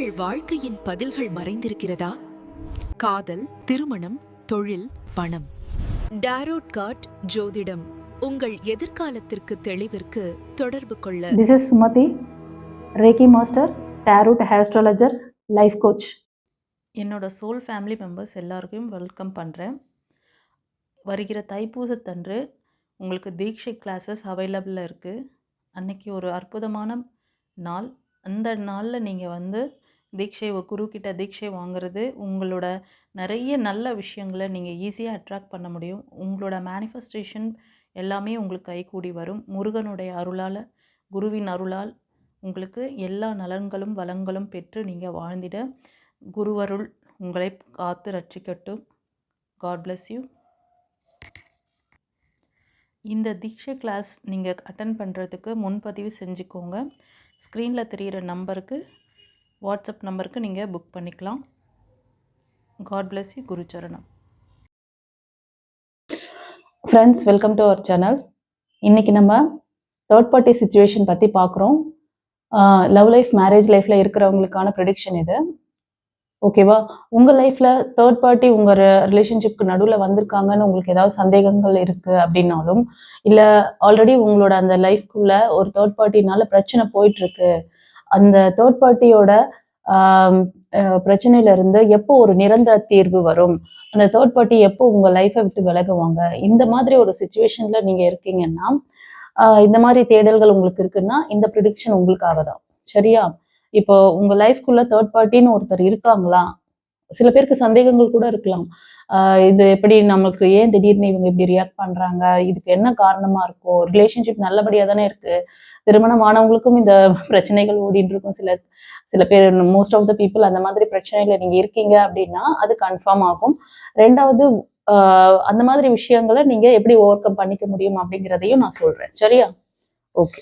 உங்கள் வாழ்க்கையின் பதில்கள் மறைந்திருக்கிறதா? காதல் திருமணம் தொழில் பணம். டாரோட் கார்ட் ஜோதிடம். உங்கள் எதிர்காலத்திற்கு தெளிவிற்கு தொடர்பு கொள்ள. This is Sumati, Reiki Master, Tarot Astrologer, Life Coach. என்னோட சோல் ஃபேமிலி மெம்பர்ஸ் எல்லாருக்கும் வெல்கம் பண்ணுறேன் வருகிற தைப்பூசத்தன்று உங்களுக்கு தீட்சை கிளாஸஸ் அவைலபிளில் இருக்குது அன்னைக்கு ஒரு அற்புதமான நாள். அந்த நாளில் நீங்கள் வந்து தீட்சை குருக்கிட்ட குரு தீட்சை வாங்குறது உங்களோட நிறைய நல்ல விஷயங்களை நீங்கள் ஈஸியாக அட்ராக்ட் பண்ண முடியும். உங்களோட மேனிஃபெஸ்டேஷன் எல்லாமே உங்களுக்கு கைகூடி வரும். முருகனுடைய அருளால் குருவின் அருளால் உங்களுக்கு எல்லா நலன்களும் வளங்களும் பெற்று நீங்கள் வாழ்ந்திட குருவருள் உங்களை காத்து ரட்சிக்கட்டும். காட் பிளஸ் யூ இந்த தீட்சை கிளாஸ் நீங்கள் அட்டன் பண்ணுறதுக்கு முன்பதிவு செஞ்சுக்கோங்க. ஸ்க்ரீனில் தெரிகிற நம்பருக்கு வாட்ஸ்அப் நம்பருக்கு நீங்கள் புக் பண்ணிக்கலாம். God bless you குருச்சரணம். Friends welcome to our channel இன்றைக்கி நம்ம தேர்ட் பார்ட்டி சுச்சுவேஷன் பற்றி பார்க்குறோம். லவ் லைஃப் மேரேஜ் லைஃப்பில் இருக்கிறவங்களுக்கான ப்ரெடிக்ஷன் இது. ஓகேவா உங்கள் லைஃப்பில் தேர்ட் பார்ட்டி உங்கள் ரிலேஷன்ஷிப்க்கு நடுவில் வந்திருக்காங்கன்னு உங்களுக்கு ஏதாவது சந்தேகங்கள் இருக்குது அப்படின்னாலும் இல்லை ஆல்ரெடி உங்களோட அந்த லைஃப்குள்ளே ஒரு தேர்ட் பார்ட்டினால பிரச்சனை போயிட்டுருக்கு அந்த தேர்ட் பார்ட்டியோட பிரச்சனையில இருந்து எப்போ ஒரு நிரந்தர தீர்வு வரும்? அந்த தேர்ட் பார்ட்டி எப்போ உங்க லைஃப்பை விட்டு விலகுவாங்க? இந்த மாதிரி ஒரு சுச்சுவேஷன்ல நீங்க இருக்கீங்கன்னா ஆஹ் இந்த மாதிரி தேடல்கள் உங்களுக்கு இருக்குன்னா இந்த ப்ரிடிக்ஷன் உங்களுக்காக தான் சரியா? இப்போ உங்க லைஃப்குள்ள தேர்ட் பார்ட்டின்னு ஒருத்தர் இருக்காங்களா? சில பேருக்கு சந்தேகங்கள் கூட இருக்கலாம். இது எப்படி நமக்கு ஏன் திடீர்னு இவங்க இப்படி ரியாக்ட் பண்றாங்க? இதுக்கு என்ன காரணமா இருக்கும்? ரிலேஷன்ஷிப் நல்லபடியா தானே இருக்கு. திருமணம் ஆனவங்களுக்கும் இந்த பிரச்சனைகள் ஓடிட்டு இருக்கும். சில சில பேர் மோஸ்ட் ஆஃப் த பீப்புள் அந்த மாதிரி பிரச்சனையில நீங்க இருக்கீங்க அப்படின்னா அது கன்ஃபார்ம் ஆகும். ரெண்டாவது அந்த மாதிரி விஷயங்களை நீங்க எப்படி ஓவர் கம் பண்ணிக்க முடியும் அப்படிங்கிறதையும் நான் சொல்றேன். சரியா? ஓகே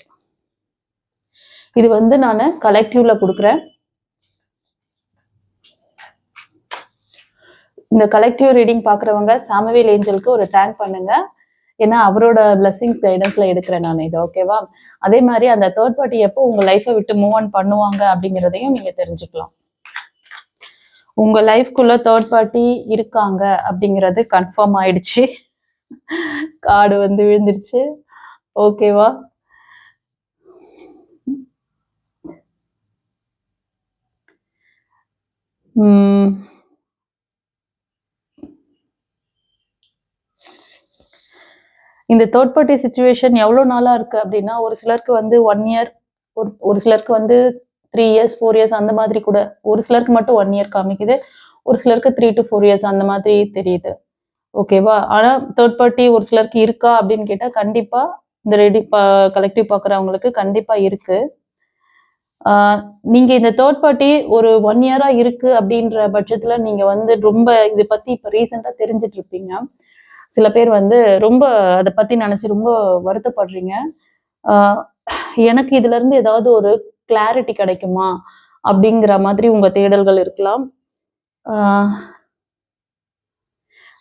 இது வந்து நான் கலெக்டிவ்ல கொடுக்குறேன். இந்த கலெக்டிவ் ரீடிங் பார்க்குறவங்க சாமவேல் ஏஞ்சலுக்கு ஒரு தேங்க் பண்ணுங்க. ஏன்னா அவரோட பிளஸ்ஸிங்ஸ் கைடன்ஸ்ல எடுக்கிறேன் நான் இது ஓகேவா அதே மாதிரி அந்த தேர்ட் பார்ட்டி எப்போ உங்க லைஃப்பை விட்டு மூவ் ஆன் பண்ணுவாங்க அப்படிங்கிறதையும் நீங்க தெரிஞ்சுக்கலாம். உங்க லைஃப்குள்ள தேர்ட் பார்ட்டி இருக்காங்க அப்படிங்கிறது கன்ஃபார்ம் ஆயிடுச்சு. காடு வந்து விழுந்துருச்சு. ஓகேவா உம் இந்த தேர்ட் பார்ட்டி சுச்சுவேஷன் எவ்வளோ நாளாக இருக்குது அப்படின்னா ஒரு சிலருக்கு வந்து ஒன் இயர் ஒரு ஒரு சிலருக்கு வந்து த்ரீ இயர்ஸ் ஃபோர் இயர்ஸ் அந்த மாதிரி கூட ஒரு சிலருக்கு மட்டும் ஒன் இயர் காமிக்குது. ஒரு சிலருக்கு த்ரீ டு ஃபோர் இயர்ஸ் அந்த மாதிரி தெரியுது. ஓகேவா ஆனால் தேர்ட் பார்ட்டி ஒரு சிலருக்கு இருக்கா அப்படின்னு கேட்டால் கண்டிப்பாக இந்த ரெடி பா கலெக்டிவ் பார்க்குறவங்களுக்கு கண்டிப்பாக இருக்குது நீங்கள் இந்த தேர்ட் பார்ட்டி ஒரு ஒன் இயராக இருக்குது அப்படின்ற பட்சத்தில் நீங்கள் வந்து ரொம்ப இதை பற்றி இப்போ ரீசெண்டாக தெரிஞ்சிட்ருப்பீங்க சில பேர் வந்து ரொம்ப அதை பத்தி நினைச்சு ரொம்ப வருத்தப்படுறீங்க. எனக்கு இதுல இருந்து ஏதாவது ஒரு கிளாரிட்டி கிடைக்குமா? அப்படிங்கிற மாதிரி உங்க தேடல்கள் இருக்கலாம்.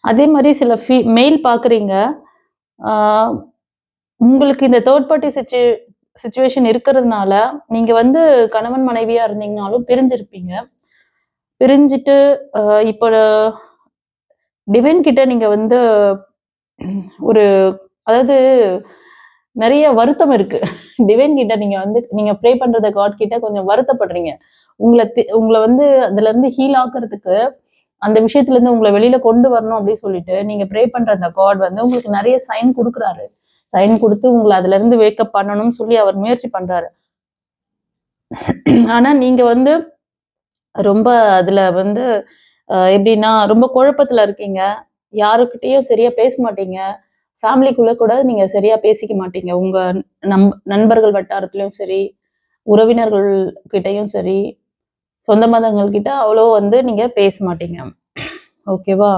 அதே மாதிரி சில ஃபீ மெயில் பாக்குறீங்க. உங்களுக்கு இந்த தேர்ட் பார்ட்டி சுச்சு சுச்சுவேஷன் இருக்கிறதுனால நீங்க வந்து கணவன் மனைவியா இருந்தீங்கனாலும் பிரிஞ்சிருப்பீங்க. பிரிஞ்சுட்டு இப்போ டிவைன் கிட்ட நீங்க வந்து ஒரு அதாவது நிறைய வருத்தம் இருக்கு. டிவைன் கிட்ட நீங்க வந்து நீங்க ப்ரே பண்றத காட் கிட்ட கொஞ்சம் வருத்தப்படுறீங்க. உங்களை தி- உங்களை வந்து அதுல இருந்து ஹீல் ஆக்குறதுக்கு அந்த விஷயத்துல இருந்து உங்களை வெளியில கொண்டு வரணும் அப்படின்னு சொல்லிட்டு நீங்க ப்ரே பண்ற அந்த காட் வந்து உங்களுக்கு நிறைய சைன் கொடுக்குறாரு. சைன் கொடுத்து உங்களை அதுல இருந்து வேக்கப் பண்ணணும்னு சொல்லி அவர் முயற்சி பண்றாரு. ஆனா நீங்க வந்து ரொம்ப அதுல வந்து எப்படின்னா ரொம்ப குழப்பத்துல இருக்கீங்க. யாருக்கிட்டேயும் சரியா பேச மாட்டீங்க. ஃபேமிலிக்குள்ள கூட நீங்க சரியா பேசிக்க மாட்டீங்க. உங்க நம் நண்பர்கள் வட்டாரத்திலயும் சரி உறவினர்கள் கிட்டேயும் சரி சொந்த மதங்கள் கிட்ட அவ்வளோ வந்து நீங்க பேச மாட்டீங்க. ஓகேவா?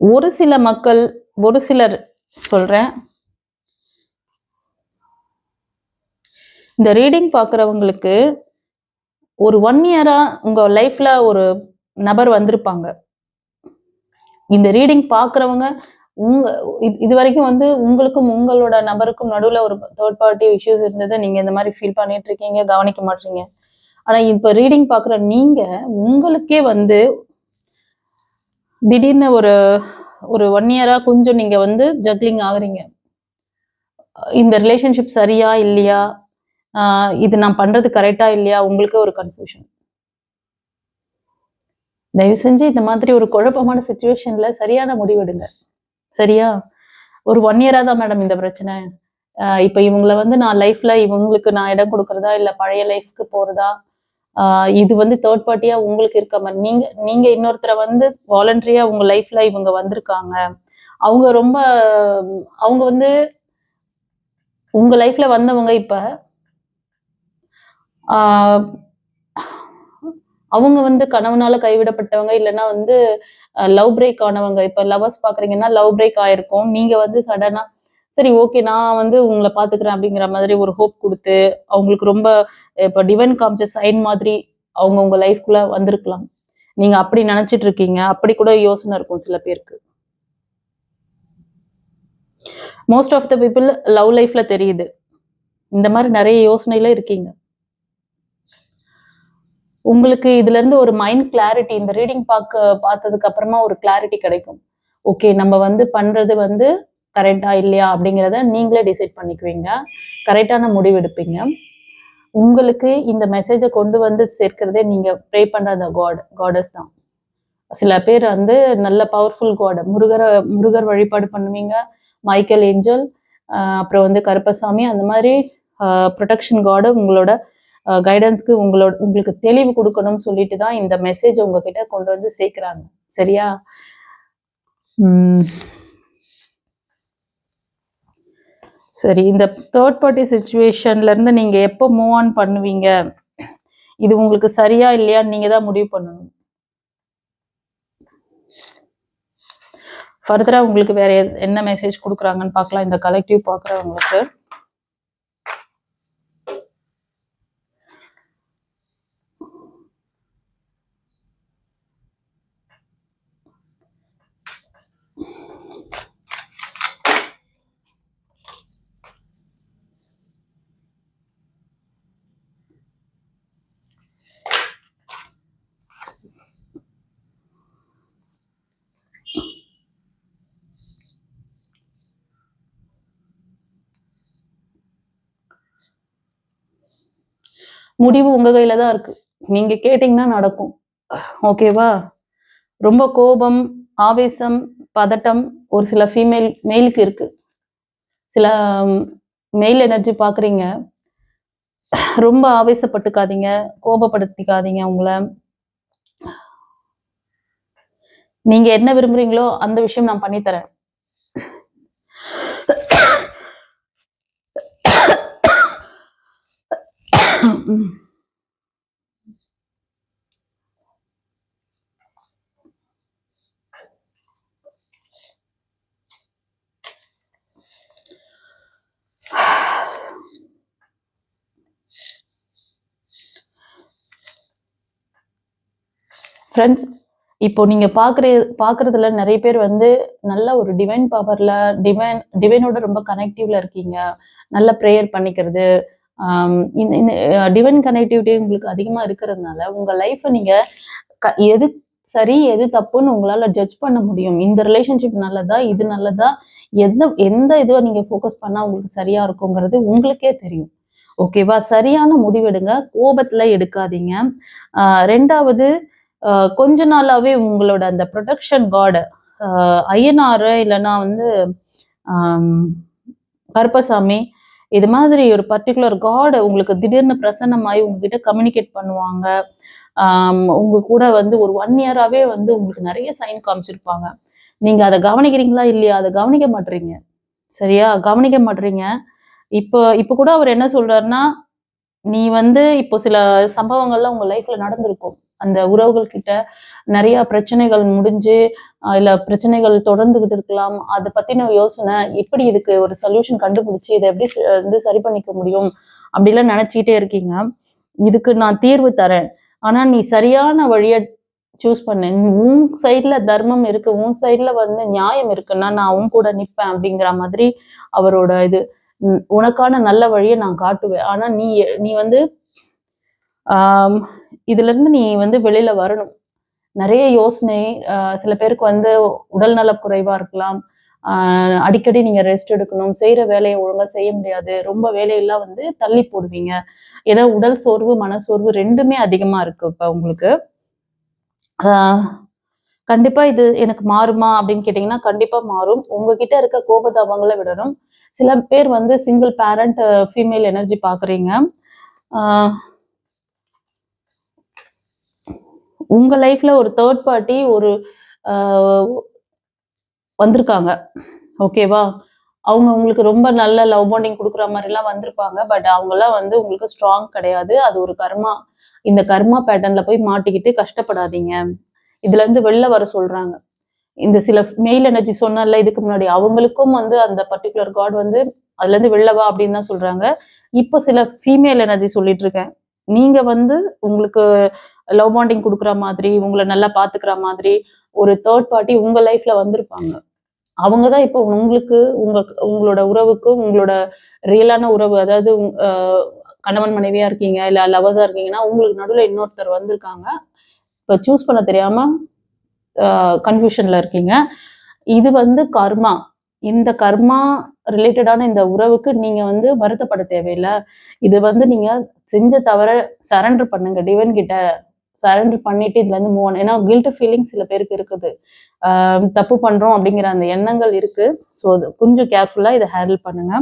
ஒரு சில மக்கள் ஒரு சிலர் சொல்றேன். இந்த ரீடிங் பார்க்குறவங்களுக்கு ஒரு ஒன் இயராக உங்கள் லைஃப்பில் ஒரு நபர் வந்திருப்பாங்க. இந்த ரீடிங் பார்க்குறவங்க உங்க இது- வரைக்கும் வந்து உங்களுக்கும் உங்களோட நபருக்கும் நடுவில் ஒரு தேர்ட் பார்ட்டி இஷ்யூஸ் இருந்தது. நீங்கள் இந்த மாதிரி ஃபீல் பண்ணிட்டு இருக்கீங்க கவனிக்க மாட்டீங்க. ஆனால் இப்போ ரீடிங் பார்க்குற நீங்கள் உங்களுக்கே வந்து திடீர்னு ஒரு ஒரு ஒன் இயராக கொஞ்சம் நீங்கள் வந்து ஜக்லிங் ஆகுறீங்க. இந்த ரிலேஷன்ஷிப் சரியா இல்லையா? இது நான் பண்றது கரெக்டா இல்லையா? உங்களுக்கு ஒரு கன்ஃபியூஷன் தயவு செஞ்சு இந்த மாதிரி ஒரு குழப்பமான சுச்சுவேஷன்ல சரியான முடிவெடுங்க. சரியா? ஒரு ஒன் இயரா தான் மேடம் இந்த பிரச்சனை. இப்போ இப்ப வந்து நான் லைஃப்ல இவங்களுக்கு நான் இடம் கொடுக்கறதா? இல்ல பழைய லைஃப்க்கு போறதா? இது வந்து தேர்ட் பார்ட்டியா உங்களுக்கு இருக்க மாதிரி நீங்க நீங்க இன்னொருத்தரை வந்து வாலண்டரியா உங்க லைஃப்ல இவங்க வந்திருக்காங்க. அவங்க ரொம்ப அவங்க வந்து உங்க லைஃப்ல வந்தவங்க இப்ப அவங்க வந்து கணவனால கைவிடப்பட்டவங்க இல்லைன்னா வந்து லவ் பிரேக் ஆனவங்க. இப்ப லவர்ஸ் பாக்குறீங்கன்னா லவ் பிரேக் ஆயிருக்கும். நீங்க வந்து சடனா சரி ஓகே நான் வந்து உங்களை பாத்துக்கிறேன் அப்படிங்கிற மாதிரி ஒரு ஹோப் கொடுத்து அவங்களுக்கு ரொம்ப இப்ப டிவன் காமிச்ச சைன் மாதிரி அவங்க உங்க லைஃப்குள்ள வந்திருக்கலாம். நீங்க அப்படி நினைச்சிட்டு இருக்கீங்க. அப்படி கூட யோசனை இருக்கும் சில பேருக்கு. Most of the people love லைஃப்ல தெரியுது. இந்த மாதிரி நிறைய யோசனையில இருக்கீங்க. உங்களுக்கு இதுல இருந்து ஒரு மைண்ட் கிளாரிட்டி இந்த ரீடிங் பார்க்க பார்த்ததுக்கு அப்புறமா ஒரு கிளாரிட்டி கிடைக்கும். ஓகே நம்ம வந்து பண்றது வந்து கரெக்டா இல்லையா அப்படிங்கிறத நீங்களே டிசைட் பண்ணிக்குவீங்க. கரெக்டான முடிவு எடுப்பீங்க. உங்களுக்கு இந்த மெசேஜை கொண்டு வந்து சேர்க்கிறதே நீங்க ப்ரே பண்ற அந்த காட் காடஸ் தான். சில பேர் வந்து நல்ல பவர்ஃபுல் காட் முருகரை முருகர் வழிபாடு பண்ணுவீங்க. மைக்கேல் ஏஞ்சல் அப்புறம் வந்து கருப்பசாமி அந்த மாதிரி ப்ரொடெக்ஷன் காடு உங்களோட கைடன்ஸ்க்கு உங்களோட உங்களுக்கு தெளிவு கொடுக்கணும்னு சொல்லிட்டு தான் இந்த மெசேஜ் உங்ககிட்ட கொண்டு வந்து சேர்க்குறாங்க. சரியா? சரி இந்த தேர்ட் பார்ட்டி சுச்சுவேஷன்ல இருந்து நீங்க எப்போ மூவ் ஆன் பண்ணுவீங்க? இது உங்களுக்கு சரியா இல்லையான்னு நீங்க தான் முடிவு பண்ணணும். ஃபர்தரா உங்களுக்கு வேற என்ன மெசேஜ் கொடுக்குறாங்கன்னு பார்க்கலாம். இந்த கலெக்டிவ் பார்க்குறவங்களுக்கு. முடிவு உங்க கையில தான் இருக்கு. நீங்க கேட்டீங்கன்னா நடக்கும். ஓகேவா ரொம்ப கோபம் ஆவேசம் பதட்டம் ஒரு சில ஃபீமேல் மெயிலுக்கு இருக்கு. சில மெயில் எனர்ஜி பாக்குறீங்க. ரொம்ப ஆவேசப்பட்டுக்காதீங்க கோபப்படுத்திக்காதீங்க உங்களை நீங்க என்ன விரும்புறீங்களோ அந்த விஷயம் நான் பண்ணித்தரேன். ஃப்ரெண்ட்ஸ் இப்போ நீங்க பாக்குற பாக்குறதுல நிறைய பேர் வந்து நல்ல ஒரு டிவைன் பவர்ல டிவைன் டிவைனோட ரொம்ப கனெக்டிவ்ல இருக்கீங்க. நல்ல ப்ரேயர் பண்ணிக்கிறது இந்த இந்த டிவைன் கனெக்டிவிட்டி உங்களுக்கு அதிகமாக இருக்கிறதுனால உங்கள் லைஃப்பை நீங்கள் க- எது சரி எது தப்புன்னு உங்களால் ஜட்ஜ் பண்ண முடியும். இந்த ரிலேஷன்ஷிப் நல்லதா இது நல்லதா எந்த எந்த இதுவை நீங்கள் ஃபோக்கஸ் பண்ணால் உங்களுக்கு சரியாக இருக்குங்கிறது உங்களுக்கே தெரியும். ஓகேவா சரியான முடிவெடுங்க. கோபத்தில் எடுக்காதீங்க. ரெண்டாவது கொஞ்ச நாளாகவே உங்களோட அந்த ப்ரொடெக்ஷன் கார்டு ஐயனாறு இல்லைன்னா வந்து கருப்பசாமி இது மாதிரி ஒரு பர்டிகுலர் காட் உங்களுக்கு திடீர்னு பிரசன்னமாயி உங்ககிட்ட கம்யூனிகேட் பண்ணுவாங்க. உங்க கூட வந்து ஒரு ஒன் இயராகவே வந்து உங்களுக்கு நிறைய சைன் காமிச்சிருப்பாங்க. நீங்கள் அதை கவனிக்கிறீங்களா இல்லையா? அதை கவனிக்க மாட்டீங்க. சரியா? கவனிக்க மாட்டீங்க. இப்போ இப்போ கூட அவர் என்ன சொல்றாருன்னா நீ வந்து இப்போ சில சம்பவங்கள்லாம் உங்க லைஃப்ல நடந்திருக்கும். அந்த உறவுகள் கிட்ட நிறைய பிரச்சனைகள் முடிஞ்சு இல்ல பிரச்சனைகள் தொடர்ந்துகிட்டு இருக்கலாம். அதை பத்தின யோசனை எப்படி இதுக்கு ஒரு சொல்யூஷன் கண்டுபிடிச்சு இதை எப்படி வந்து சரி பண்ணிக்க முடியும் அப்படிலாம் நினைச்சிட்டே இருக்கீங்க. இதுக்கு நான் தீர்வு தரேன். ஆனா நீ சரியான வழிய சூஸ் பண்ணு. உன் சைட்ல தர்மம் இருக்கு உன் சைட்ல வந்து நியாயம் இருக்குன்னா நான் உன் கூட நிப்பேன் அப்படிங்கிற மாதிரி அவரோட இது உனக்கான நல்ல வழியை நான் காட்டுவேன். ஆனா நீ நீ வந்து இதுலேருந்து நீ வந்து வெளியில் வரணும். நிறைய யோசனை சில பேருக்கு வந்து உடல் நலக் குறைவாக இருக்கலாம். அடிக்கடி நீங்கள் ரெஸ்ட் எடுக்கணும் செய்கிற வேலையை ஒழுங்காக செய்ய முடியாது. ரொம்ப வேலையெல்லாம் வந்து தள்ளி போடுவீங்க. ஏன்னா உடல் சோர்வு மனசோர்வு ரெண்டுமே அதிகமாக இருக்கு இப்போ உங்களுக்கு. கண்டிப்பாக இது எனக்கு மாறுமா அப்படின்னு கேட்டிங்கன்னா கண்டிப்பாக மாறும். உங்ககிட்ட இருக்க கோபதாபங்களை விடணும். சில பேர் வந்து சிங்கிள் பேரண்ட் ஃபீமேல் எனர்ஜி பார்க்குறீங்க உங்க லைஃப்ல ஒரு தேர்ட் பார்ட்டி ஒரு ஆஹ் வந்திருக்காங்க. ஓகேவா அவங்க உங்களுக்கு ரொம்ப நல்ல லவ் பாண்டிங் கொடுக்குற மாதிரிலாம் வந்திருப்பாங்க. பட் அவங்கெல்லாம் வந்து உங்களுக்கு ஸ்ட்ராங் கிடையாது. அது ஒரு கர்மா. இந்த கர்மா பேட்டர்ன்ல போய் மாட்டிக்கிட்டு கஷ்டப்படாதீங்க. இதுல இருந்து வெளில வர சொல்றாங்க. இந்த சில மெயில் எனர்ஜி சொன்னல இதுக்கு முன்னாடி அவங்களுக்கும் வந்து அந்த பர்டிகுலர் காட் வந்து அதுல இருந்து வெளில வா அப்படின்னு தான் சொல்றாங்க. இப்போ சில ஃபீமேல் எனர்ஜி சொல்லிட்டு இருக்கேன். நீங்க வந்து உங்களுக்கு லவ் பாண்டிங் கொடுக்குற மாதிரி உங்களை நல்லா பாத்துக்கிற மாதிரி ஒரு தேர்ட் பார்ட்டி உங்க லைஃப்ல வந்திருப்பாங்க. அவங்க தான் இப்போ உங்களுக்கு உங்க உங்களோட உறவுக்கு உங்களோட ரியலான உறவு அதாவது கணவன் மனைவியா இருக்கீங்க இல்ல லவர்ஸா இருக்கீங்கன்னா உங்களுக்கு நடுவுல இன்னொருத்தர் வந்திருக்காங்க. இப்போ சூஸ் பண்ண தெரியாம கன்ஃபியூஷன்ல இருக்கீங்க. இது வந்து கர்மா. இந்த கர்மா ரிலேட்டடான இந்த உறவுக்கு நீங்க வந்து வருத்தப்பட தேவையில்லை. இது வந்து நீங்க செஞ்ச தவிர சரண்டர் பண்ணுங்க. டிவன் கிட்ட சரண்டர் பண்ணிட்டு இதுல இருந்து மூவ் ஏன்னா கில்ட் ஃபீலிங் சில பேருக்கு இருக்குது. தப்பு பண்றோம் அப்படிங்கிற அந்த எண்ணங்கள் இருக்கு. ஸோ கொஞ்சம் கேர்ஃபுல்லா இதை ஹேண்டில் பண்ணுங்க.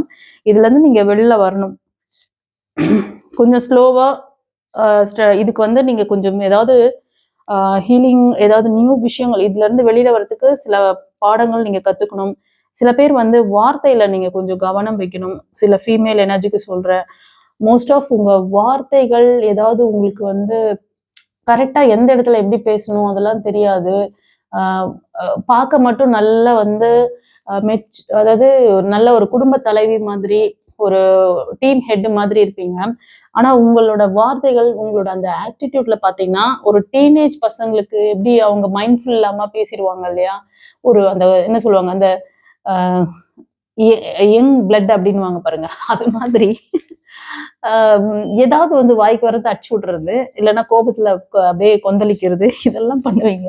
இதுல இருந்து நீங்க வெளில வரணும். கொஞ்சம் ஸ்லோவா இதுக்கு வந்து நீங்க கொஞ்சம் ஏதாவது ஹீலிங் ஏதாவது நியூ விஷயங்கள் இதுல இருந்து வெளியில வரதுக்கு சில பாடங்கள் நீங்க கத்துக்கணும். சில பேர் வந்து வார்த்தையில நீங்க கொஞ்சம் கவனம் வைக்கணும். சில ஃபீமேல் எனர்ஜிக்கு சொல்ற மோஸ்ட் ஆஃப் உங்க வார்த்தைகள் ஏதாவது உங்களுக்கு வந்து கரெக்டாக எந்த இடத்துல எப்படி பேசணும் அதெல்லாம் தெரியாது. பார்க்க மட்டும் நல்லா வந்து மெச் அதாவது ஒரு நல்ல ஒரு குடும்ப தலைவி மாதிரி ஒரு டீம் ஹெட் மாதிரி இருப்பீங்க. ஆனால் உங்களோட வார்த்தைகள் உங்களோட அந்த ஆட்டிடியூட்ல பார்த்தீங்கன்னா ஒரு டீனேஜ் பசங்களுக்கு எப்படி அவங்க மைண்ட்ஃபுல் இல்லாமல் பேசிடுவாங்க இல்லையா? ஒரு அந்த என்ன சொல்லுவாங்க? அந்த யங் பிளட் அப்படின்வாங்க பாருங்க. அது மாதிரி. ஏதாவது வந்து வாய்க்கு வரது அடிச்சு விடுறது இல்லைன்னா கோபத்துல அப்படியே கொந்தளிக்கிறது இதெல்லாம் பண்ணுவீங்க.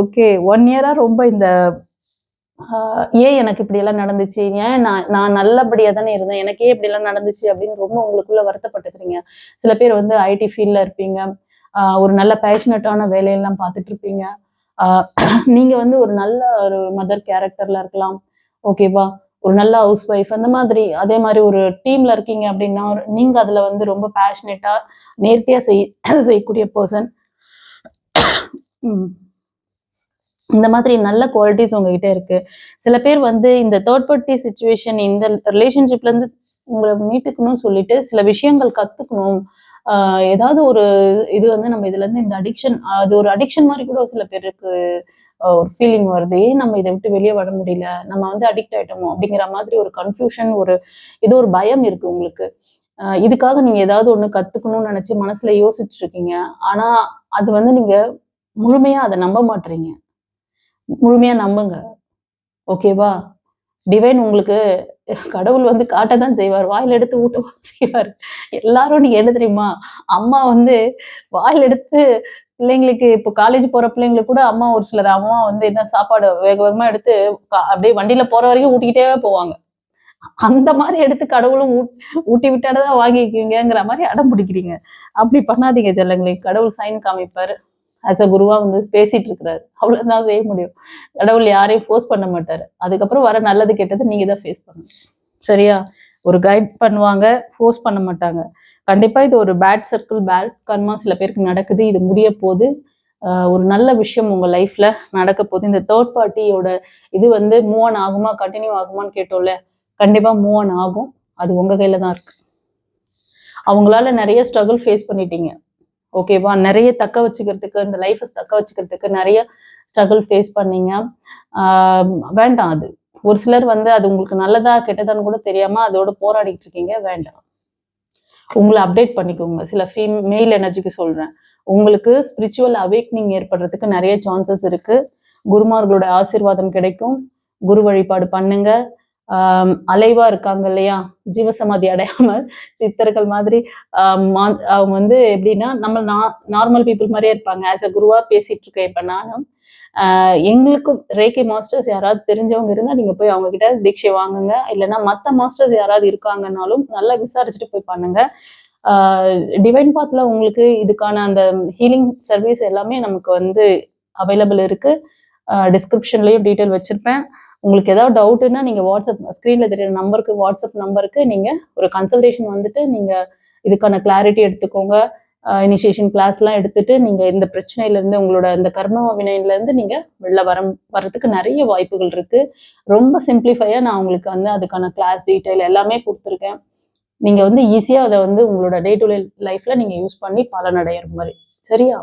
ஓகே ஒன் இயரா ரொம்ப இந்த ஏன் எனக்கு இப்படி எல்லாம் நடந்துச்சு? ஏன் நான் நான் நல்லபடியா தானே இருந்தேன்? எனக்கே இப்படி எல்லாம் நடந்துச்சு அப்படின்னு ரொம்ப உங்களுக்குள்ள வருத்தப்பட்டுக்கிறீங்க. சில பேர் வந்து ஐடி ஃபீல்ட்ல இருப்பீங்க. ஒரு நல்ல பேஷனட்டான வேலையெல்லாம் பார்த்துட்டு இருப்பீங்க. நீங்கள் நீங்க வந்து ஒரு நல்ல ஒரு மதர் கேரக்டர்ல இருக்கலாம். ஓகேவா ஒரு நல்ல ஹவுஸ் ஒய்ஃப் அந்த மாதிரி அதே மாதிரி ஒரு டீம்ல இருக்கீங்க அப்படின்னா நீங்க அதுல வந்து ரொம்ப பேஷனேட்டா நேர்த்தியா செய் செய்யக்கூடிய பர்சன் இந்த மாதிரி நல்ல குவாலிட்டிஸ் உங்ககிட்ட இருக்கு. சில பேர் வந்து இந்த தேர்ட் பார்ட்டி சுச்சுவேஷன் இந்த ரிலேஷன்ஷிப்ல இருந்து உங்களை மீட்டுக்கணும்னு சொல்லிட்டு சில விஷயங்கள் கத்துக்கணும். ஏதாவது ஒரு இது வந்து நம்ம இதுல இருந்து இந்த அடிக்ஷன் அது ஒரு அடிக்ஷன் மாதிரி கூட சில பேருக்கு ஒரு ஃபீலிங் வருது. ஏன் நம்ம இதை விட்டு வெளியே வர முடியல? நம்ம வந்து அடிக்ட் ஆயிட்டோமோ? அப்படிங்கிற மாதிரி ஒரு கன்ஃபியூஷன் ஒரு ஏதோ ஒரு பயம் இருக்கு உங்களுக்கு. இதுக்காக நீங்க ஏதாவது ஒண்ணு கத்துக்கணும்னு நினைச்சு மனசுல யோசிச்சுட்டு இருக்கீங்க ஆனா அது வந்து நீங்க முழுமையா அதை நம்ப மாட்டீங்க முழுமையா நம்புங்க. ஓகேவா? டிவைன் உங்களுக்கு கடவுள் வந்து காட்டதான் செய்வார். வாயில் எடுத்து ஊட்டவும் செய்வார். எல்லாரும் நீங்க என்ன தெரியுமா? அம்மா வந்து வாயில் எடுத்து பிள்ளைங்களுக்கு இப்போ காலேஜ் போற பிள்ளைங்களுக்கு கூட அம்மா ஒரு சிலர் அம்மா வந்து என்ன சாப்பாடு வேக வேகமா எடுத்து அப்படியே வண்டியில போற வரைக்கும் ஊட்டிக்கிட்டே போவாங்க. அந்த மாதிரி எடுத்து கடவுளும் ஊட்டி விட்டாடதான் வாங்கிக்குவீங்கிற மாதிரி அடம் பிடிக்கிறீங்க. அப்படி பண்ணாதீங்க செல்லங்களே. கடவுள் சைன் காமிப்பாரு. ஆஸ் அ குருவா வந்து பேசிட்டு இருக்கிறாரு. அவ்வளவுதான் செய்ய முடியும். கடவுள் யாரையும் ஃபோர்ஸ் பண்ண மாட்டாரு. அதுக்கப்புறம் வர நல்லது கெட்டது நீங்க தான் ஃபேஸ் பண்ணணும். சரியா? ஒரு கைட் பண்ணுவாங்க ஃபோர்ஸ் பண்ண மாட்டாங்க. கண்டிப்பா இது ஒரு பேட் சர்க்கிள் பேட் கர்மா சில பேருக்கு நடக்குது. இது முடிய போது ஒரு நல்ல விஷயம் உங்க லைஃப்ல நடக்க போகுது. இந்த தேர்ட் பார்ட்டியோட இது வந்து மூவ் ஆன் ஆகுமா கண்டினியூ ஆகுமான்னு கேட்டோம்ல கண்டிப்பா மூவ் ஆன் ஆகும். அது உங்க கையில தான் இருக்கு. அவங்களால நிறைய ஸ்ட்ரகிள் ஃபேஸ் பண்ணிட்டீங்க. ஓகேவா நிறைய தக்க வச்சுக்கிறதுக்கு இந்த லைஃப்பை தக்க வச்சுக்கிறதுக்கு நிறைய ஸ்ட்ரகிள் ஃபேஸ் பண்ணீங்க. வேண்டாம் அது. ஒரு சிலர் வந்து அது உங்களுக்கு நல்லதா கெட்டதான்னு கூட தெரியாம அதோட போராடிட்டு இருக்கீங்க. வேண்டாம். உங்களை அப்டேட் பண்ணிக்கோங்க. சில ஃபீம் மெயில் எனர்ஜிக்கு சொல்றேன். உங்களுக்கு ஸ்பிரிச்சுவல் அவேக்னிங் ஏற்படுறதுக்கு நிறைய சான்சஸ் இருக்கு. குருமார்களோட ஆசீர்வாதம் கிடைக்கும். குரு வழிபாடு பண்ணுங்க. அலைவா இருக்காங்க இல்லையா? ஜீவசமாதி அடையாமல் சித்தர்கள் மாதிரி அவங்க வந்து எப்படின்னா நம்ம நார்மல் பீப்புள் மாதிரியே இருப்பாங்க. ஆஸ் அ குருவா பேசிட்டு இருக்கேன் இப்ப நானும். எங்களுக்கும் ரேகே மாஸ்டர்ஸ் யாராவது தெரிஞ்சவங்க இருந்தால் நீங்கள் போய் அவங்க கிட்ட தீட்சை வாங்குங்க. இல்லைன்னா மற்ற மாஸ்டர்ஸ் யாராவது இருக்காங்கன்னாலும் நல்லா விசாரிச்சுட்டு போய் பண்ணுங்க. டிவைன் பாத்ல உங்களுக்கு இதுக்கான அந்த ஹீலிங் சர்வீஸ் எல்லாமே நமக்கு வந்து அவைலபிள் இருக்கு. டிஸ்கிரிப்ஷன்லையும் டீட்டெயில் வச்சிருப்பேன். உங்களுக்கு ஏதாவது டவுட்டுன்னா நீங்க வாட்ஸ்அப் ஸ்க்ரீனில் தெரியுற நம்பருக்கு வாட்ஸ்அப் நம்பருக்கு நீங்க ஒரு கன்சல்டேஷன் வந்துட்டு நீங்க இதுக்கான கிளாரிட்டி எடுத்துக்கோங்க. இனிஷியேஷன் கிளாஸ்லாம் எடுத்துட்டு நீங்க இந்த பிரச்சனையிலேருந்து உங்களோட இந்த கர்ம வினையில நீங்கள் நீங்க வெளில வர வரத்துக்கு நிறைய வாய்ப்புகள் இருக்கு. ரொம்ப சிம்பிளிஃபையாக நான் உங்களுக்கு வந்து அதுக்கான கிளாஸ் டீட்டெயில் எல்லாமே கொடுத்துருக்கேன். நீங்க வந்து ஈஸியாக அதை வந்து உங்களோட டே டு டே லைஃப்ல நீங்க யூஸ் பண்ணி பலனடைகிற மாதிரி. சரியா?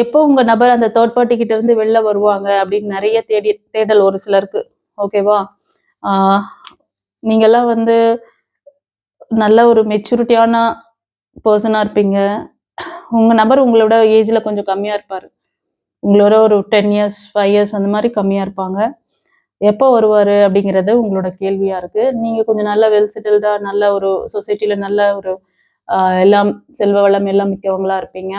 எப்போ உங்க நபர் அந்த தேர்ட் பார்ட்டி கிட்ட இருந்து வெளில வருவாங்க அப்படின்னு நிறைய தேடி தேடல் ஒரு சிலருக்கு. ஓகேவா நீங்கள்லாம் வந்து நல்ல ஒரு மெச்சூரிட்டியான பர்சனாக இருப்பீங்க. உங்கள் நபர் உங்களோட ஏஜில் கொஞ்சம் கம்மியாக இருப்பார். உங்களோட ஒரு டென் இயர்ஸ் ஃபைவ் இயர்ஸ் அந்த மாதிரி கம்மியாக இருப்பாங்க. எப்போ வருவார் அப்படிங்கிறது உங்களோட கேள்வியாக இருக்குது நீங்கள் கொஞ்சம் நல்ல வெல் செட்டில்டாக நல்ல ஒரு சொசைட்டியில் நல்ல ஒரு எல்லாம் செல்வ வளம் எல்லாம் மிக்கவங்களா இருப்பீங்க.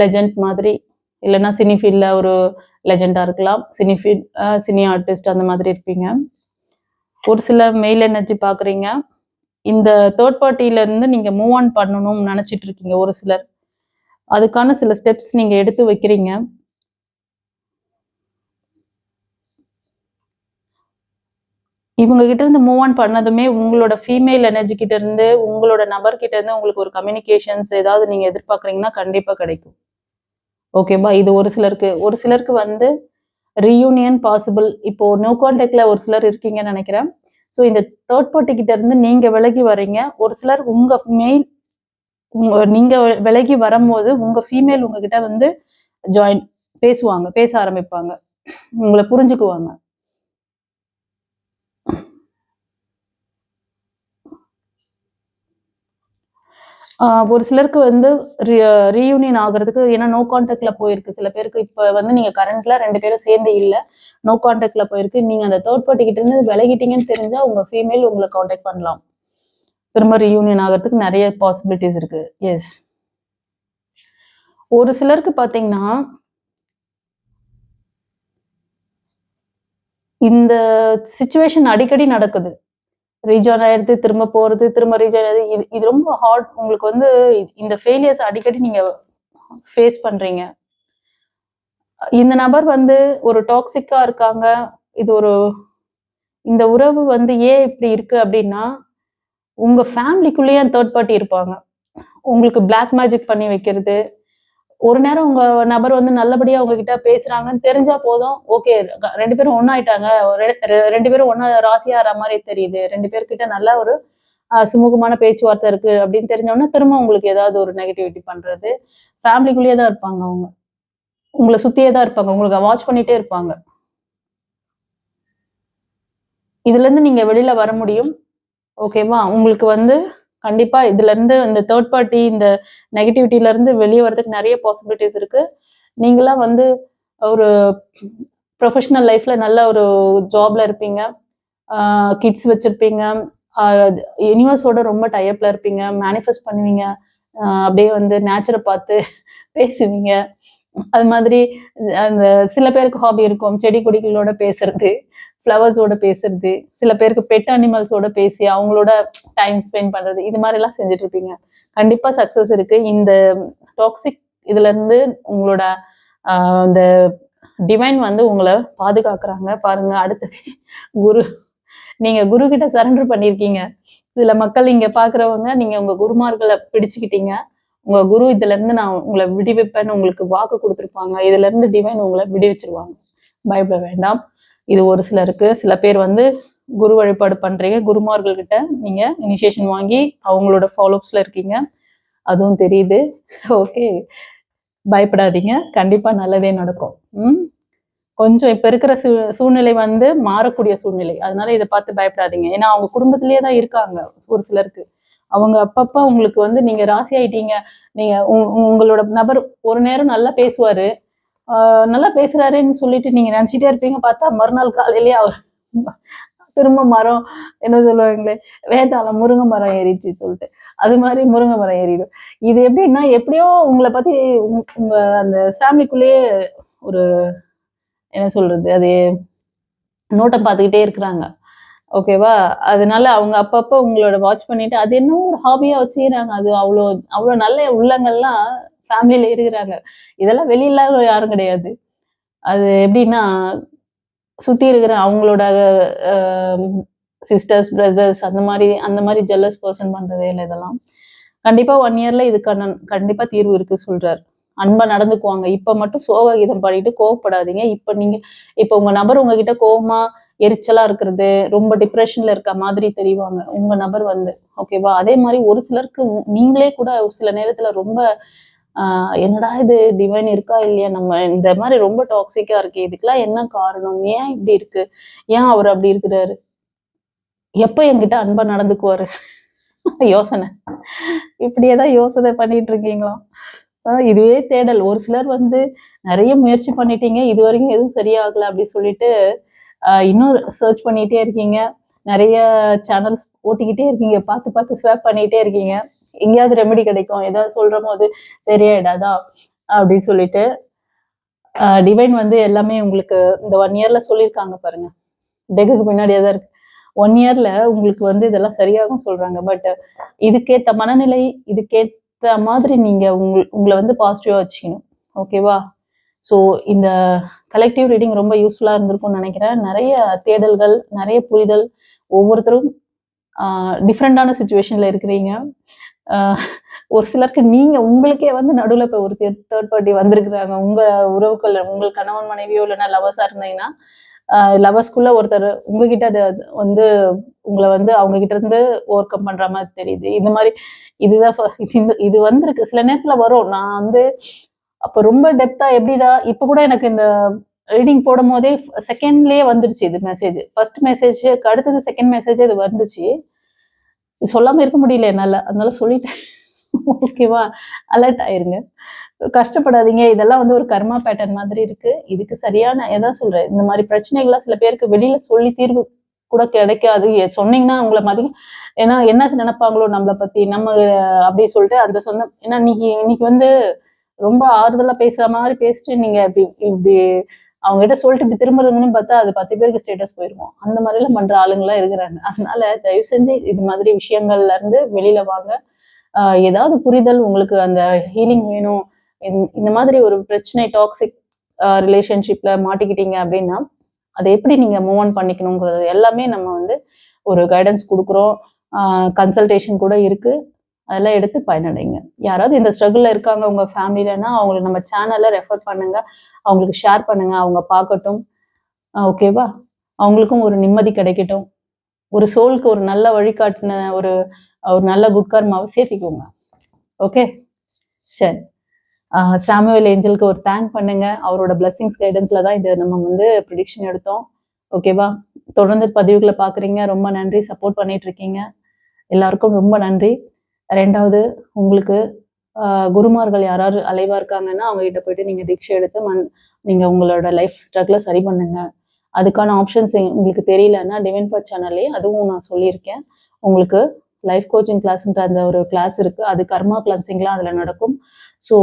லெஜண்ட் மாதிரி. இல்லைன்னா சினி ஃபீல்டில் ஒரு லெஜெண்டாக இருக்கலாம். சினி ஃபீல்ட் சினி ஆர்டிஸ்ட் அந்த மாதிரி இருப்பீங்க. ஒரு சில மெயில் எனர்ஜி பார்க்குறீங்க இந்த தேர்ட் பார்ட்டில இருந்து நீங்க மூவ் ஆன் பண்ணணும்னு நினைச்சிட்டு இருக்கீங்க ஒரு சிலர். அதுக்கான சில ஸ்டெப்ஸ் நீங்க எடுத்து வைக்கிறீங்க. இவங்க கிட்ட இருந்து மூவ் ஆன் பண்ணதுமே உங்களோட ஃபீமேல் எனர்ஜி கிட்ட இருந்து உங்களோட நபர் கிட்ட இருந்து உங்களுக்கு ஒரு கம்யூனிகேஷன்ஸ் ஏதாவது நீங்க எதிர்பார்க்குறீங்கன்னா கண்டிப்பா கிடைக்கும். ஓகேவா இது ஒரு சிலருக்கு ஒரு சிலருக்கு வந்து ரீயூனியன் பாசிபிள் இப்போ நோ கான்டாக்ட்ல ஒரு சிலர் இருக்கீங்கன்னு நினைக்கிறேன். ஸோ இந்த தேர்ட் பார்ட்டி கிட்ட இருந்து நீங்க விலகி வரீங்க ஒரு சிலர் உங்க மெயின் உங்க நீங்க விலகி வரும்போது உங்க ஃபீமேல் உங்ககிட்ட வந்து ஜாயின் பேசுவாங்க பேச ஆரம்பிப்பாங்க. உங்களை புரிஞ்சுக்குவாங்க. ஒரு சிலருக்கு வந்து ரீயூனியன் ஆகிறதுக்கு ஏன்னா நோ கான்டாக்ட்ல போயிருக்கு. சில பேருக்கு இப்போ வந்து நீங்க கரண்ட்ல ரெண்டு பேரும் சேர்ந்து இல்லை. நோ கான்டாக்ட்ல போயிருக்கு. நீங்க அந்த தேர்ட் பார்ட்டி கிட்ட இருந்து விலகிட்டீங்கன்னு தெரிஞ்சா உங்க ஃபீமேல் உங்களை கான்டாக்ட் பண்ணலாம். திரும்ப ரீயூனியன் ஆகிறதுக்கு நிறைய பாசிபிலிட்டிஸ் இருக்கு. எஸ் ஒரு சிலருக்கு பாத்தீங்கன்னா இந்த சுச்சுவேஷன் அடிக்கடி நடக்குது. ரீஜாயின் ஆயிடுது திரும்ப போறது திரும்ப ரீஜாயின் ஆயிடுது இது இது ரொம்ப ஹார்ட் உங்களுக்கு வந்து இந்த ஃபெயிலியர்ஸ் அடிக்கடி நீங்க ஃபேஸ் பண்றீங்க. இந்த நபர் வந்து ஒரு டாக்ஸிக்கா இருக்காங்க. இது ஒரு இந்த உறவு வந்து ஏன் இப்படி இருக்கு அப்படின்னா உங்க ஃபேமிலிக்குள்ளேயே தேர்ட் பார்ட்டி இருப்பாங்க. உங்களுக்கு பிளாக் மேஜிக் பண்ணி வைக்கிறது ஒரு நேரம் உங்க நபர் வந்து நல்லபடியா உங்ககிட்ட பேசுறாங்கன்னு தெரிஞ்சா போதும். ஓகே ரெண்டு பேரும் ஒன்னாயிட்டாங்க ரெ- ரெ- ரெண்டு பேரும் ஒன்னா ராசியாகிற மாதிரி தெரியுது. ரெண்டு பேர்கிட்ட நல்ல ஒரு சுமூகமான பேச்சுவார்த்தை இருக்கு அப்படின்னு தெரிஞ்சோன்னா திரும்ப உங்களுக்கு ஏதாவது ஒரு நெகட்டிவிட்டி பண்றது. ஃபேமிலிக்குள்ளேயே தான் இருப்பாங்க அவங்க. உங்களை சுத்தியே தான் இருப்பாங்க. உங்களுக்கு வாட்ச் பண்ணிட்டே இருப்பாங்க. இதுல இருந்து நீங்க வெளியில வர முடியும். ஓகேவா உங்களுக்கு வந்து கண்டிப்பா இதுல இருந்து இந்த தேர்ட் பார்ட்டி இந்த நெகட்டிவிட்டில இருந்து வெளியே வரதுக்கு நிறைய பாசிபிலிட்டிஸ் இருக்கு. நீங்களாம் வந்து ஒரு ப்ரொஃபஷனல் லைஃப்ல நல்ல ஒரு ஜாப்ல இருப்பீங்க. கிட்ஸ் வச்சிருப்பீங்க. யூனிவர்ஸோட ரொம்ப டயப்ல இருப்பீங்க. மேனிஃபெஸ்ட் பண்ணுவீங்க. அப்படியே வந்து நேச்சரை பார்த்து பேசுவீங்க. அது மாதிரி அந்த சில பேருக்கு ஹாபி இருக்கும். செடி கொடிகளோட பேசுறது. ஃப்ளவர்ஸோட பேசுறது சில பேருக்கு பெட் அனிமல்ஸோட பேசி அவங்களோட டைம் ஸ்பெண்ட் பண்றது இது மாதிரி எல்லாம் செஞ்சுட்டு இருப்பீங்க. கண்டிப்பா சக்சஸ் இருக்கு. இந்த டாக்ஸிக் இதுல இருந்து உங்களோட அந்த டிவைன் வந்து உங்களை பாதுகாக்கிறாங்க. பாருங்க அடுத்தது குரு நீங்க குரு கிட்ட சரண்டர் பண்ணிருக்கீங்க. சில மக்கள் இங்க பாக்குறவங்க நீங்க உங்க குருமார்களை பிடிச்சுக்கிட்டீங்க. உங்க குரு இதுல இருந்து நான் உங்களை விடுவிப்பேன்னு உங்களுக்கு வாக்கு கொடுத்துருப்பாங்க. இதுல இருந்து டிவைன் உங்களை விடுவிச்சிருவாங்க. பயப்பட வேண்டாம். இது ஒரு சிலருக்கு சில பேர் வந்து குரு வழிபாடு பண்றீங்க குருமார்கள் கிட்ட நீங்க இனிஷியேஷன் வாங்கி அவங்களோட ஃபாலோப்ஸ்ல இருக்கீங்க. அதுவும் தெரியுது. ஓகே பயப்படாதீங்க. கண்டிப்பா நல்லதே நடக்கும். ம்? கொஞ்சம் இப்ப இருக்கிற சூ- சூழ்நிலை வந்து மாறக்கூடிய சூழ்நிலை. அதனால இதை பார்த்து பயப்படாதீங்க. ஏன்னா அவங்க குடும்பத்திலேயே தான் இருக்காங்க ஒரு சிலருக்கு. அவங்க அப்பப்ப உங்களுக்கு வந்து நீங்க ராசி ஆயிட்டீங்க. நீங்க உங்களோட நபர் ஒரு நேரம் நல்லா பேசுவாரு. நல்லா பேசுறாருன்னு சொல்லிட்டு நீங்க நினைச்சிட்டே இருப்பீங்க. பார்த்தா மறுநாள் காலையிலேயே அவர் திரும்ப மரம் என்ன சொல்லுவாங்களே வேதாள முருங்கை மரம் ஏறிச்சு சொல்லிட்டு. அது மாதிரி முருங்கை மரம் ஏறிடும். இது எப்படின்னா எப்படியோ உங்களை பத்தி உங்க- உங்க அந்த ஃபேமிலிக்குள்ளேயே ஒரு என்ன சொல்றது அது நோட்டம் பார்த்துக்கிட்டே இருக்கிறாங்க. ஓகேவா? அதனால அவங்க அப்பப்போ உங்களோட வாட்ச் பண்ணிட்டு அது என்ன ஒரு ஹாபியா வச்சுக்கிறாங்க. அது அவ்வளோ அவ்வளோ நல்ல உள்ளங்கள்லாம் ஃபேமிலியில இருக்கிறாங்க. இதெல்லாம் வெளியில யாரும் கிடையாது. அது எப்படின்னா சுத்தி இருக்கிற அவங்களோட சிஸ்டர்ஸ் பிரதர்ஸ் அந்த மாதிரி அந்த மாதிரி ஜெல்லஸ் பர்சன் பண்ற வேலை இதெல்லாம். கண்டிப்பா ஒன் இயர்ல இதுக்கான கண்டிப்பா தீர்வு இருக்கு சொல்றாரு. அன்பா நடந்துக்குவாங்க. இப்ப மட்டும் சோக கீதம் பாடிட்டு கோவப்படாதீங்க. இப்ப நீங்க இப்ப உங்க நபர் உங்ககிட்ட கோவமா எரிச்சலா இருக்கிறது ரொம்ப டிப்ரெஷன்ல இருக்க மாதிரி தெரிவாங்க. உங்க நபர் வந்து ஓகேவா அதே மாதிரி ஒரு சிலருக்கு நீங்களே கூட சில நேரத்துல ரொம்ப என்னடா இது டிவைன் இருக்கா இல்லையா? நம்ம இந்த மாதிரி ரொம்ப டாக்ஸிக்கா இருக்கு இதுக்கெல்லாம் என்ன காரணம்? ஏன் இப்படி இருக்கு? ஏன் அவர் அப்படி இருக்கிறாரு? எப்ப என்கிட்ட அன்பா நடந்துக்குவாரு? யோசனை. இப்படியேதான் யோசனை பண்ணிட்டு இருக்கீங்களா? இதுவே தேடல். ஒரு சிலர் வந்து நிறைய முயற்சி பண்ணிட்டீங்க இது வரைக்கும் எதுவும் சரியாகல அப்படி சொல்லிட்டு இன்னும் சர்ச் பண்ணிட்டே இருக்கீங்க. நிறைய சேனல்ஸ் ஓட்டிக்கிட்டே இருக்கீங்க பார்த்து பார்த்து ஸ்வேப் பண்ணிட்டே இருக்கீங்க. எங்கேயாவது ரெமெடி கிடைக்கும். ஏதாவது சொல்ற போது சரியாயிடாதா? அப்படின்னு சொல்லிட்டு டிவைன் வந்து எல்லாமே உங்களுக்கு இந்த ஒன் இயர்ல சொல்லியிருக்காங்க பாருங்க. டெக்குக்கு பின்னாடியே தான் இருக்கு ஒன் இயர்ல உங்களுக்கு வந்து இதெல்லாம் சரியாகும் சொல்றாங்க. பட் இதுக்கேற்ற மனநிலை இதுக்கேற்ற மாதிரி நீங்க உங்க உங்களை வந்து பாசிட்டிவா வச்சுக்கணும். ஓகேவா ஸோ இந்த கலெக்டிவ் ரீடிங் ரொம்ப யூஸ்ஃபுல்லா இருந்திருக்கும்னு நினைக்கிறேன். நிறைய தேடல்கள் நிறைய புரிதல். ஒவ்வொருத்தரும் டிஃப்ரெண்டான சுச்சுவேஷன்ல இருக்கிறீங்க. ஒரு சிலருக்கு நீங்க உங்களுக்கே வந்து நடுவில் இப்போ ஒரு தேர்ட் பார்ட்டி வந்திருக்கிறாங்க. உங்க உறவுகள் உங்கள் கணவன் மனைவியோ இல்லைன்னா லவர்ஸா இருந்தீங்கன்னா லவர்ஸ்குள்ள ஒருத்தர் உங்ககிட்ட வந்து உங்களை வந்து அவங்க கிட்ட இருந்து ஓவர் கம் பண்ற மாதிரி தெரியுது. இந்த மாதிரி இதுதான் இது இந்த இது வந்திருக்கு. சில நேரத்துல வரும். நான் வந்து அப்போ ரொம்ப டெப்தா எப்படிதான் இப்போ கூட எனக்கு இந்த ரீடிங் போடும் போதே செகண்ட்லயே வந்துடுச்சு இது மெசேஜ் ஃபர்ஸ்ட் மெசேஜ் அடுத்தது செகண்ட் மெசேஜ் இது வந்துச்சு. சொல்லாமல் சொல்லாம இருக்க முடியல என்னால. அதனால சொல்லிட்டேன். ஓகேவா அலர்ட் ஆயிருங்க. கஷ்டப்படாதீங்க. இதெல்லாம் வந்து ஒரு கர்மா பேட்டர்ன் மாதிரி இருக்கு. இதுக்கு சரியான எதான் சொல்றேன் இந்த மாதிரி பிரச்சனைகள்லாம் சில பேருக்கு வெளியில சொல்லி தீர்வு கூட கிடைக்காது. சொன்னீங்கன்னா உங்களை மாதிரி ஏன்னா என்ன நினைப்பாங்களோ நம்மளை பத்தி. நம்ம அப்படி சொல்லிட்டு அந்த சொந்த ஏன்னா இன்னைக்கு இன்னைக்கு வந்து ரொம்ப ஆறுதலா பேசுற மாதிரி பேசிட்டு நீங்க இப்படி இப்படி அவங்க கிட்ட சொல்லிட்டு இப்படி திரும்புறதுன்னு பார்த்தா அது பத்து பேருக்கு ஸ்டேட்டஸ் போயிருக்கும். அந்த மாதிரி எல்லாம் பண்ற ஆளுங்களாம் இருக்கிறாங்க. அதனால தயவு செஞ்சு இது மாதிரி விஷயங்கள்ல இருந்து வெளியில வாங்க. ஏதாவது புரிதல் உங்களுக்கு அந்த ஹீலிங் வேணும். இந்த- இந்த மாதிரி ஒரு பிரச்சனை டாக்ஸிக் ரிலேஷன்ஷிப்ல மாட்டிக்கிட்டீங்க அப்படின்னா அதை எப்படி நீங்க மூவ் ஆன் பண்ணிக்கணுங்கிறது எல்லாமே நம்ம வந்து ஒரு கைடன்ஸ் கொடுக்குறோம். கன்சல்டேஷன் கூட இருக்கு. அதெல்லாம் எடுத்து பயனடைங்க. யாராவது இந்த ஸ்ட்ரகிளில் இருக்காங்க உங்கள் ஃபேமிலிலனா அவங்களுக்கு நம்ம சேனலில் ரெஃபர் பண்ணுங்க. அவங்களுக்கு ஷேர் பண்ணுங்க அவங்க பார்க்கட்டும். ஓகேவா அவங்களுக்கும் ஒரு நிம்மதி கிடைக்கட்டும். ஒரு சோலுக்கு ஒரு நல்ல வழிகாட்டின ஒரு ஒரு நல்ல குட்கார்மாவை சேர்த்திக்கோங்க. ஓகே சரி. சாமுவேல் ஏஞ்சலுக்கு ஒரு தேங்க் பண்ணுங்க. அவரோட பிளஸ்ஸிங்ஸ் கைடன்ஸ்ல தான் இதை நம்ம வந்து ப்ரிடிக்ஷன் எடுத்தோம். ஓகேவா தொடர்ந்து பதிவுகளை பார்க்குறீங்க. ரொம்ப நன்றி. சப்போர்ட் பண்ணிட்டு இருக்கீங்க. எல்லாருக்கும் ரொம்ப நன்றி. ரெண்டாவது உங்களுக்கு குருமார்கள் யாராவது அலைவா இருக்காங்கன்னா அவங்க கிட்ட போயிட்டு நீங்க தீட்சை எடுத்து மண் நீங்க உங்களோட லைஃப் ஸ்ட்ரகிளை சரி பண்ணுங்க. அதுக்கான ஆப்ஷன்ஸ் உங்களுக்கு தெரியலன்னா டிவைன் பா சேனல்லே அதுவும் நான் சொல்லியிருக்கேன். உங்களுக்கு லைஃப் கோச்சிங் கிளாஸ்ன்ற அந்த ஒரு கிளாஸ் இருக்கு. அது கர்மா கிளன்சிங்லாம் அதில் நடக்கும். ஸோ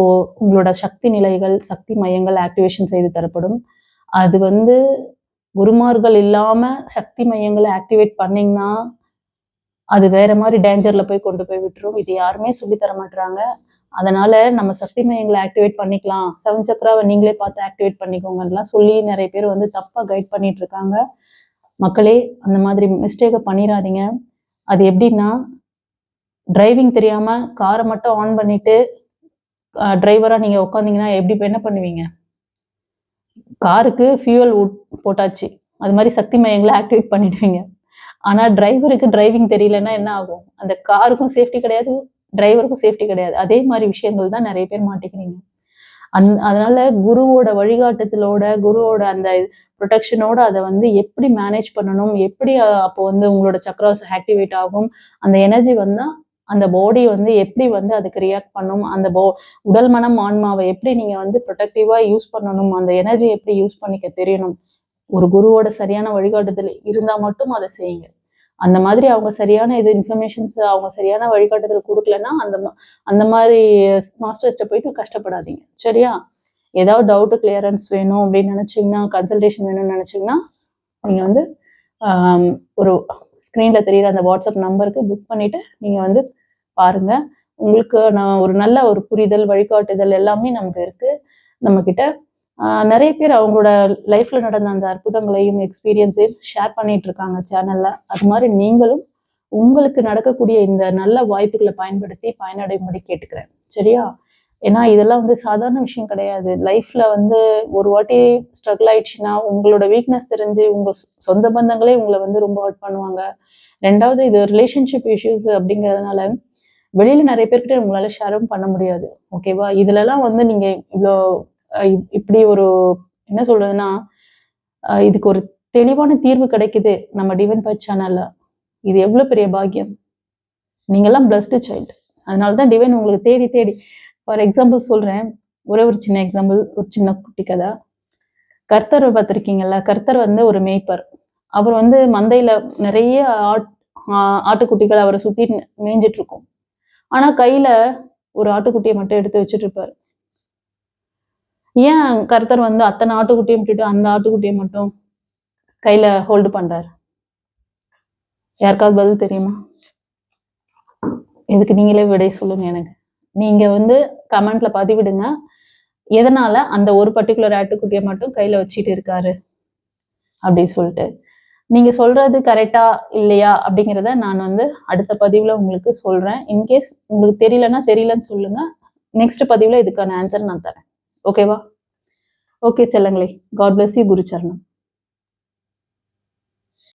உங்களோட சக்தி நிலைகள் சக்தி மையங்கள் ஆக்டிவேஷன் செய்து தரப்படும். அது வந்து குருமார்கள் இல்லாமல் சக்தி மையங்களை ஆக்டிவேட் பண்ணிங்கன்னா அது வேற மாதிரி டேஞ்சர்ல போய் கொண்டு போய் விட்டுரும். இது யாருமே சொல்லி தர மாட்டாங்க அதனால நம்ம சக்தி மையங்களை ஆக்டிவேட் பண்ணிக்கலாம். செவன் சக்கராவை நீங்களே பார்த்து ஆக்டிவேட் பண்ணிக்கோங்கலாம் சொல்லி நிறைய பேர் வந்து தப்பா கைட் பண்ணிட்டு இருக்காங்க. மக்களே அந்த மாதிரி மிஸ்டேக்கை பண்ணிடாதீங்க அது எப்படின்னா டிரைவிங் தெரியாம காரை மட்டும் ஆன் பண்ணிட்டு டிரைவரா நீங்க உட்காந்தீங்கன்னா எப்படி என்ன பண்ணுவீங்க? காருக்கு ஃபியூவல் போட்டாச்சு. அது மாதிரி சக்தி மையங்களை ஆக்டிவேட் பண்ணிடுவீங்க. ஆனா டிரைவருக்கு டிரைவிங் தெரியலன்னா என்ன ஆகும்? அந்த காருக்கும் சேஃப்டி கிடையாது டிரைவருக்கும் சேஃப்டி கிடையாது. அதே மாதிரி விஷயங்கள் தான் நிறைய பேர் மாட்டிக்கிறீங்க. அந் அதனால குருவோட வழிகாட்டுதலோட குருவோட அந்த ப்ரொடெக்ஷனோட அதை வந்து எப்படி மேனேஜ் பண்ணணும்? எப்படி அப்போ வந்து உங்களோட சக்ராஸ் ஆக்டிவேட் ஆகும்? அந்த எனர்ஜி வந்தா அந்த பாடி வந்து எப்படி வந்து அதுக்கு ரியாக்ட் பண்ணும்? அந்த போ உடல் மனம் ஆன்மாவை எப்படி நீங்க வந்து ப்ரொடக்டிவா யூஸ் பண்ணணும்? அந்த எனர்ஜி எப்படி யூஸ் பண்ணிக்க தெரியணும்? ஒரு குருவோட சரியான வழிகாட்டுதல் இருந்தால் மட்டும் அதை செய்யுங்க. அந்த மாதிரி அவங்க சரியான இது இன்ஃபர்மேஷன்ஸ் அவங்க சரியான வழிகாட்டுதல் கொடுக்கலன்னா அந்த அந்த மாதிரி மாஸ்டர்ஸ்ட்ட போயிட்டு கஷ்டப்படாதீங்க. சரியா? ஏதாவது டவுட்டு கிளியரன்ஸ் வேணும் அப்படின்னு நினச்சிங்கன்னா கன்சல்டேஷன் வேணும்னு நினச்சிங்கன்னா நீங்கள் வந்து ஒரு ஸ்க்ரீனில் தெரியிற அந்த வாட்ஸ்அப் நம்பருக்கு புக் பண்ணிவிட்டு நீங்கள் வந்து பாருங்கள் உங்களுக்கு நான் ஒரு நல்ல ஒரு புரிதல் வழிகாட்டுதல் எல்லாமே நமக்கு இருக்குது நம்ம நிறைய பேர் அவங்களோட லைஃப்ல நடந்த அந்த அற்புதங்களையும் எக்ஸ்பீரியன்ஸையும் ஷேர் பண்ணிட்டு இருக்காங்க சேனல்ல அது மாதிரி நீங்களும் உங்களுக்கு நடக்கக்கூடிய இந்த நல்ல வாய்ப்புகளை பயன்படுத்தி பயனடையும்படி கேட்டுக்கிறேன். சரியா? ஏன்னா இதெல்லாம் வந்து சாதாரண விஷயம் கிடையாது. லைஃப்ல வந்து ஒரு வாட்டி ஸ்ட்ரகிள் ஆயிடுச்சுன்னா உங்களோட வீக்னஸ் தெரிஞ்சு உங்க சொந்த பந்தங்களே உங்களை வந்து ரொம்ப ஹர்ட் பண்ணுவாங்க. ரெண்டாவது இது ரிலேஷன்ஷிப் இஷ்யூஸ் அப்படிங்கிறதுனால வெளியில நிறைய பேர்கிட்ட உங்களால ஷேரும் பண்ண முடியாது. ஓகேவா இதுலலாம் வந்து நீங்க இவ்வளோ இப்படி ஒரு என்ன சொல்றதுன்னா இதுக்கு ஒரு தெளிவான தீர்வு கிடைக்குது நம்ம டிவன் பச் சேனல்ல. இது எவ்வளவு பெரிய பாக்கியம்? நீங்கெல்லாம் பிளஸ்டு சைல்டு அதனால தான் டிவைன் உங்களுக்கு தேடி தேடி. ஃபார் எக்ஸாம்பிள் சொல்றேன். ஒரே ஒரு சின்ன எக்ஸாம்பிள் ஒரு சின்ன குட்டி கதை. கர்த்தர் பார்த்துருக்கீங்கல்ல? கர்த்தர் வந்து ஒரு மேய்ப்பர். அவர் வந்து மந்தையில நிறைய ஆட் ஆட்டுக்குட்டிகள் அவரை சுத்தி மேய்ஞ்சிட்டு இருக்கும். ஆனா கையில ஒரு ஆட்டுக்குட்டியை மட்டும் எடுத்து வச்சுட்டு இருப்பாரு. ஏன் கர்த்தர் வந்து அத்தனை ஆட்டுக்குட்டியை விட்டுட்டு அந்த ஆட்டுக்குட்டியை மட்டும் கையில ஹோல்டு பண்றாரு? யாருக்காவது பதில் தெரியுமா? இதுக்கு நீங்களே விடை சொல்லுங்க எனக்கு. நீங்க வந்து கமெண்ட்ல பதிவிடுங்க. எதனால அந்த ஒரு பர்டிகுலர் ஆட்டுக்குட்டியை மட்டும் கையில வச்சுட்டு இருக்காரு? அப்படின்னு சொல்லிட்டு. நீங்க சொல்றது கரெக்டா இல்லையா அப்படிங்கிறத நான் வந்து அடுத்த பதிவுல உங்களுக்கு சொல்றேன். இன்கேஸ் உங்களுக்கு தெரியலன்னா தெரியலன்னு சொல்லுங்க. நெக்ஸ்ட் பதிவுல இதுக்கான ஆன்சர் நான் தரேன். ஓகேவா? ஓகே செல்லங்களே. காட் பிளஸ் யூ குரு சரணம்.